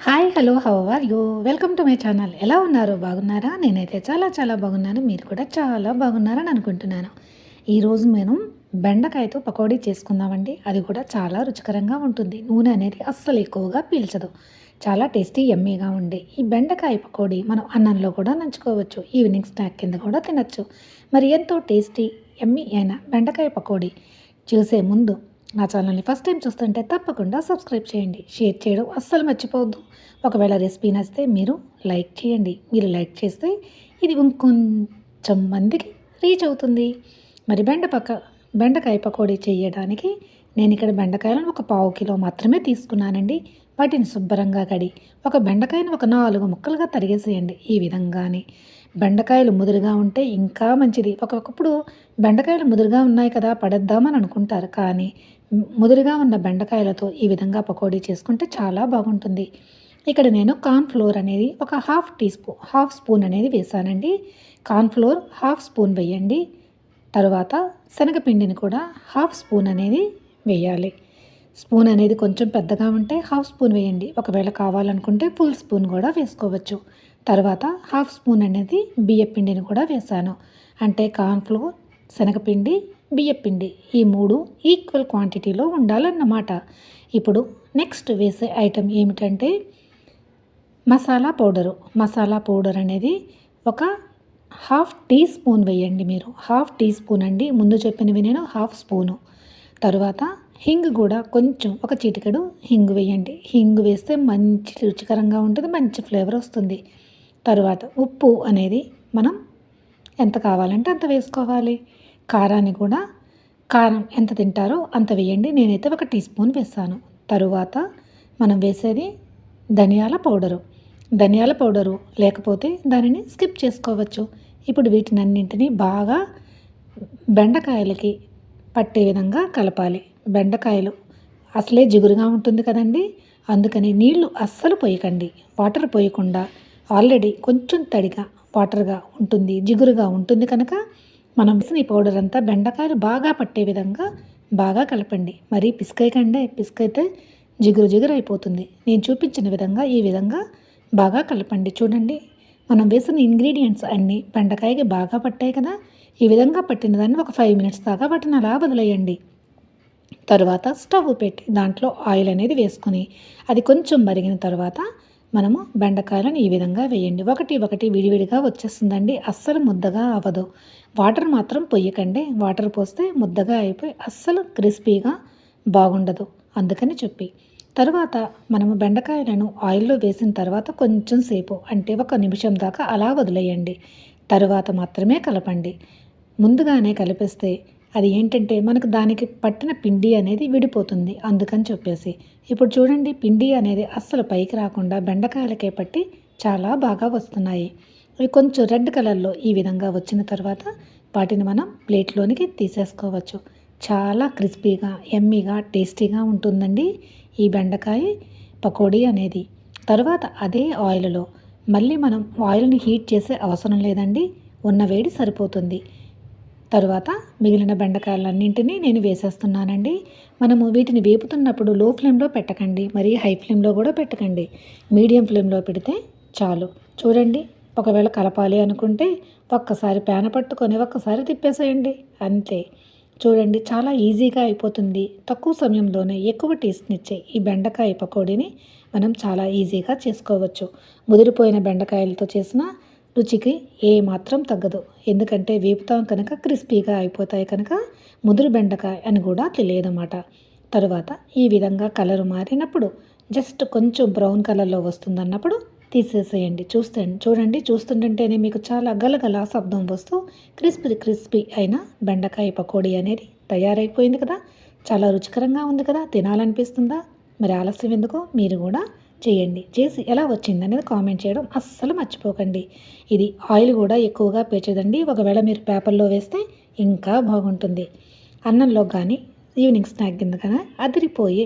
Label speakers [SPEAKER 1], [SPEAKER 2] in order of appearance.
[SPEAKER 1] Hi hello how are you? Welcome to my channel. ఎలా ఉన్నారు? బాగున్నారా? నేనైతే చాలా చాలా బాగున్నాను. మీరు కూడా చాలా బాగున్నారని అనుకుంటున్నాను. ఈరోజు మేము బెండకాయతో పకోడీ చేసుకుందామండి. అది కూడా చాలా రుచికరంగా ఉంటుంది. నూనె అనేది అస్సలు ఎక్కువగా పీల్చదు. చాలా టేస్టీ ఎమ్మీగా ఉండే ఈ బెండకాయ పకోడీ మనం అన్నంలో కూడా నంచుకోవచ్చు. ఈవినింగ్ స్నాక్ కింద కూడా తినచ్చు. మరి ఎంతో టేస్టీ ఎమ్మీ అయిన బెండకాయ పకోడీ చూసే ముందు నా ఛానల్ని ఫస్ట్ టైం చూస్తుంటే తప్పకుండా సబ్స్క్రైబ్ చేయండి. షేర్ చేయడం అస్సలు మర్చిపోవద్దు. ఒకవేళ రెసిపీ నచ్చితే మీరు లైక్ చేయండి. మీరు లైక్ చేస్తే ఇది ఇంకొంచెం మందికి రీచ్ అవుతుంది. మరి బెండ పక్క బెండకాయ పకోడీ చేయడానికి నేను ఇక్కడ బెండకాయలను ఒక పావు కిలో మాత్రమే తీసుకున్నానండి. వాటిని శుభ్రంగా కడి ఒక బెండకాయను ఒక నాలుగు ముక్కలుగా తరిగేసేయండి ఈ విధంగానే. బెండకాయలు ముదురుగా ఉంటే ఇంకా మంచిది. ఒక్కొక్కప్పుడు బెండకాయలు ముదురుగా ఉన్నాయి కదా పడేద్దామని అనుకుంటారు. కానీ ముదురుగా ఉన్న బెండకాయలతో ఈ విధంగా పకోడీ చేసుకుంటే చాలా బాగుంటుంది. ఇక్కడ నేను కార్న్ఫ్లోర్ అనేది ఒక half teaspoon half spoon అనేది వేసానండి కార్న్ఫ్లోర్ హాఫ్ స్పూన్ వేయండి. తర్వాత శనగపిండిని కూడా హాఫ్ స్పూన్ అనేది వేయాలి. స్పూన్ అనేది కొంచెం పెద్దగా ఉంటే హాఫ్ స్పూన్ వేయండి. ఒకవేళ కావాలనుకుంటే ఫుల్ స్పూన్ కూడా వేసుకోవచ్చు. తర్వాత హాఫ్ స్పూన్ అనేది బియ్యపిండిని కూడా వేసాను. అంటే కార్న్ఫ్లోర్ శనగపిండి బియ్యపిండి ఈ మూడు ఈక్వల్ క్వాంటిటీలో ఉండాలన్నమాట. ఇప్పుడు నెక్స్ట్ వేసే ఐటెం ఏమిటంటే మసాలా పౌడరు. మసాలా పౌడర్ అనేది ఒక హాఫ్ టీ స్పూన్ వేయండి మీరు. హాఫ్ టీ స్పూన్ అండి. ముందు చెప్పినవి నేను హాఫ్ స్పూను. తరువాత హింగ్ కూడా కొంచెం ఒక చిటికెడు హింగు వేయండి. హింగు వేస్తే మంచి రుచికరంగా ఉంటుంది మంచి ఫ్లేవర్ వస్తుంది. తరువాత ఉప్పు అనేది మనం ఎంత కావాలంటే అంత వేసుకోవాలి. కారాన్ని కూడా కారం ఎంత తింటారో అంత వేయండి. నేనైతే ఒక టీ స్పూన్ వేస్తాను తరువాత మనం వేసేది ధనియాల పౌడరు. ధనియాల పౌడరు లేకపోతే దానిని స్కిప్ చేసుకోవచ్చు. ఇప్పుడు వీటినన్నింటినీ బాగా బెండకాయలకి పట్టే విధంగా కలపాలి. బెండకాయలు అసలే జిగురుగా ఉంటుంది కదండి. అందుకని నీళ్ళు అస్సలు పోయకండి. వాటర్ పోయకుండా ఆల్రెడీ కొంచెం తడిగా వాటర్గా ఉంటుంది జిగురుగా ఉంటుంది కనుక మనం ఈ పౌడర్ అంతా బెండకాయలు బాగా పట్టే విధంగా బాగా కలపండి. మరీ పిసుకైకండే పిసికైతే జిగురు జిగురు అయిపోతుంది నేను చూపించిన విధంగా ఈ విధంగా బాగా కలపండి. చూడండి మనం వేసిన ఇంగ్రీడియంట్స్ అన్నీ బెండకాయకి బాగా పట్టాయి కదా. ఈ విధంగా పట్టిన దాన్ని ఒక ఫైవ్ మినిట్స్ దాకా వాటిని అలా వదిలేయండి. తర్వాత స్టవ్ పెట్టి దాంట్లో ఆయిల్ అనేది వేసుకొని అది కొంచెం మరిగిన తర్వాత మనము బెండకాయలను ఈ విధంగా వేయండి. ఒకటి ఒకటి విడివిడిగా వచ్చేస్తుందండి అస్సలు ముద్దగా అవ్వదు. వాటర్ మాత్రం పొయ్యకండి వాటర్ పోస్తే ముద్దగా అయిపోయి అస్సలు క్రిస్పీగా బాగుండదు అందుకని చెప్పి. తర్వాత మనము బెండకాయలను ఆయిల్లో వేసిన తర్వాత కొంచెం సేపు అంటే ఒక నిమిషం దాకా అలా వదిలేయండి. తర్వాత మాత్రమే కలపండి. ముందుగానే కలిపేస్తే అది ఏంటంటే మనకు దానికి పట్టిన పిండి అనేది విడిపోతుంది అందుకని చెప్పేసి. ఇప్పుడు చూడండి పిండి అనేది అస్సలు పైకి రాకుండా బెండకాయలకే పట్టి చాలా బాగా వస్తున్నాయి. అవి కొంచెం రెడ్ కలర్లో ఈ విధంగా వచ్చిన తర్వాత వాటిని మనం ప్లేట్లోనికి తీసేసుకోవచ్చు. చాలా క్రిస్పీగా ఎమ్మీగా టేస్టీగా ఉంటుందండి ఈ బెండకాయ పకోడీ అనేది. తర్వాత అదే ఆయిల్లో మళ్ళీ మనం ఆయిల్ని హీట్ చేసే అవసరం లేదండి. ఉన్న వేడి సరిపోతుంది. తరువాత మిగిలిన బెండకాయలన్నింటినీ నేను వేసేస్తున్నానండి. మనము వీటిని వేపుతున్నప్పుడు లో ఫ్లేమ్లో పెట్టకండి మరి హై ఫ్లేమ్లో కూడా పెట్టకండి. మీడియం ఫ్లేమ్లో పెడితే చాలు. చూడండి ఒకవేళ కలపాలి అనుకుంటే ఒక్కసారి పేన పట్టుకొని ఒక్కసారి తిప్పేసేయండి. అంతే. చూడండి చాలా ఈజీగా అయిపోతుంది. తక్కువ సమయంలోనే ఎక్కువ టేస్ట్నిచ్చే ఈ బెండకాయ పకోడీని మనం చాలా ఈజీగా చేసుకోవచ్చు. ముదిరిపోయిన బెండకాయలతో చేసిన రుచికి ఏమాత్రం తగ్గదు. ఎందుకంటే వేపుతాం కనుక క్రిస్పీగా అయిపోతాయి కనుక ముదురు బెండకాయ అని కూడా తెలియదన్నమాట. తరువాత ఈ విధంగా కలర్ మారినప్పుడు జస్ట్ కొంచెం బ్రౌన్ కలర్లో వస్తుందన్నప్పుడు తీసేసేయండి. చూస్తే చూడండి చూస్తుంటేనే మీకు చాలా గలగల శబ్దం వస్తూ క్రిస్పీ క్రిస్పీ అయిన బెండకాయ పకోడీ అనేది తయారైపోయింది కదా. చాలా రుచికరంగా ఉంది కదా. తినాలనిపిస్తుందా? మరి ఆలస్యం ఎందుకో? మీరు కూడా చేయండి. చేసి ఎలా వచ్చింది అనేది కామెంట్ చేయడం అస్సలు మర్చిపోకండి. ఇది ఆయిల్ కూడా ఎక్కువగా పేర్చదండి ఒకవేళ మీరు పేపర్లో వేస్తే ఇంకా బాగుంటుంది. అన్నంలో కానీ ఈవినింగ్ స్నాక్ కింద కానీ అదిరిపోయే